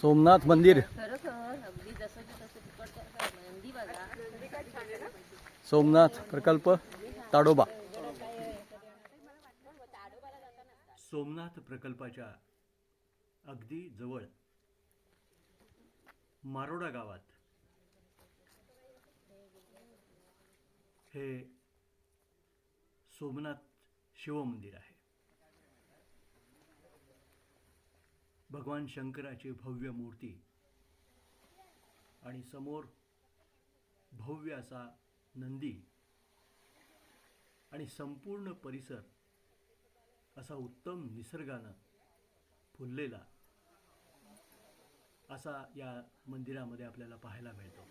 सोमनाथ मंदिर. सोमनाथ प्रकल्प ताडोबा. सोमनाथ प्रकल्पाच्या अगदी जवळ मारोडा गावात हे सोमनाथ शिवमंदिर आहे. भगवान शंकराची भव्य मूर्ती. आणि समोर भव्य असा नंदी. आणि संपूर्ण परिसर असा उत्तम निसर्गानं फुललेला असा या मंदिरामध्ये आपल्याला पाहायला मिळतो.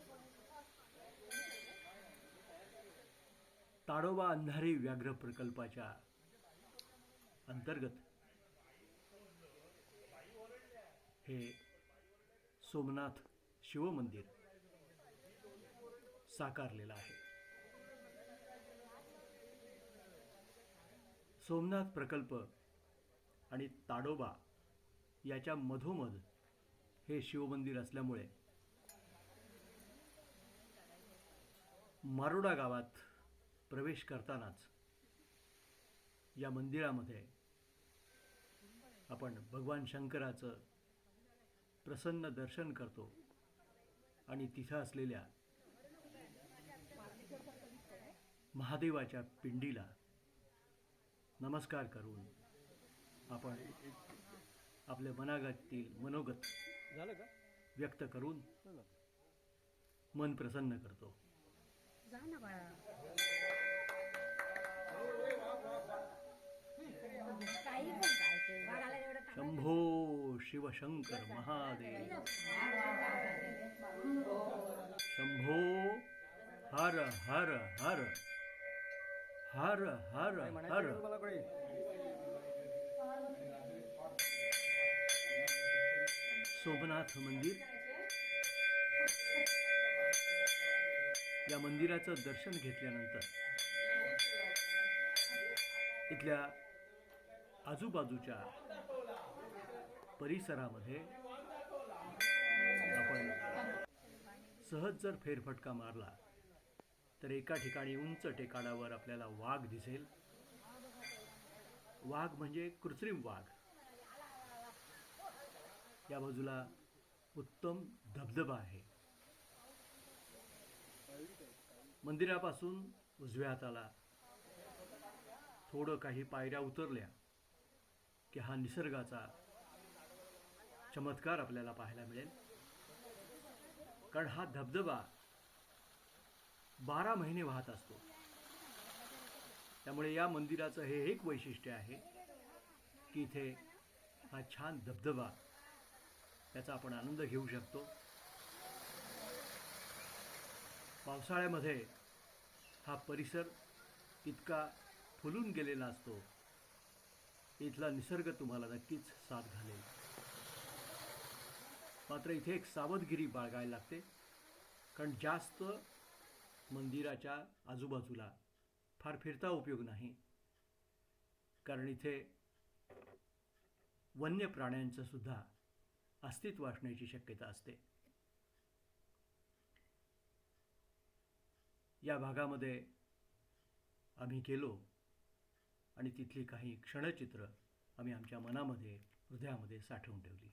ताडोबा अंधारी व्याघ्र प्रकल्पाच्या अंतर्गत हे सोमनाथ शिवमंदिर साकारलेलं आहे. सोमनाथ प्रकल्प आणि ताडोबा याच्या मधोमध हे शिवमंदिर असल्यामुळे मारोडा गावात प्रवेश करतानाच या मंदिरामध्ये आपण भगवान शंकराचं प्रसन्न दर्शन करतो. आणि तिथं असलेल्या महादेवाच्या पिंडीला नमस्कार करून आपण आपल्या मनागातील मनोगत झालं का? व्यक्त करून मन प्रसन्न करतो. जा ना बाळा. काही शंभो शिवशंकर महादेव। शंभो हर हर हर हर हर हर। सोमनाथ मंदिर। या मंदिराचं दर्शन घेतल्यानंतर इथल्या आजूबाजूच्या परिसरामध्ये आपण सहज जर फेरफटका मारला तर एका ठिकाणी उंच टेकाडावर आपल्याला वाघ दिसेल. वाघ म्हणजे कृत्रिम वाघ. या बाजूला उत्तम धबधबा आहे. मंदिरापासून उजव्या हाताला थोडं काही पायऱ्या उतरल्या. की हा निसर्गाचा चमत्कार आपल्याला पाहायला मिळेल. कारण हा धबधबा बारा महिने वाहत असतो. त्यामुळे या मंदिराचं हे एक वैशिष्ट्य आहे की इथे हा छान धबधबा त्याचा आपण आनंद घेऊ शकतो. पावसाळ्यामध्ये हा परिसर इतका फुलून गेलेला असतो इथला निसर्ग तुम्हाला नक्कीच साथ घालेल. मात्र इथे एक सावधगिरी बाळगायला लागते. कारण जास्त मंदिराच्या आजूबाजूला फार फिरता उपयोग नाही. कारण इथे वन्य प्राण्यांचं सुद्धा अस्तित्व असण्याची शक्यता असते. या भागामध्ये आम्ही गेलो. आणि तिथली काही क्षणचित्र आम्ही आमच्या मनामध्ये हृदयामध्ये साठवून ठेवली.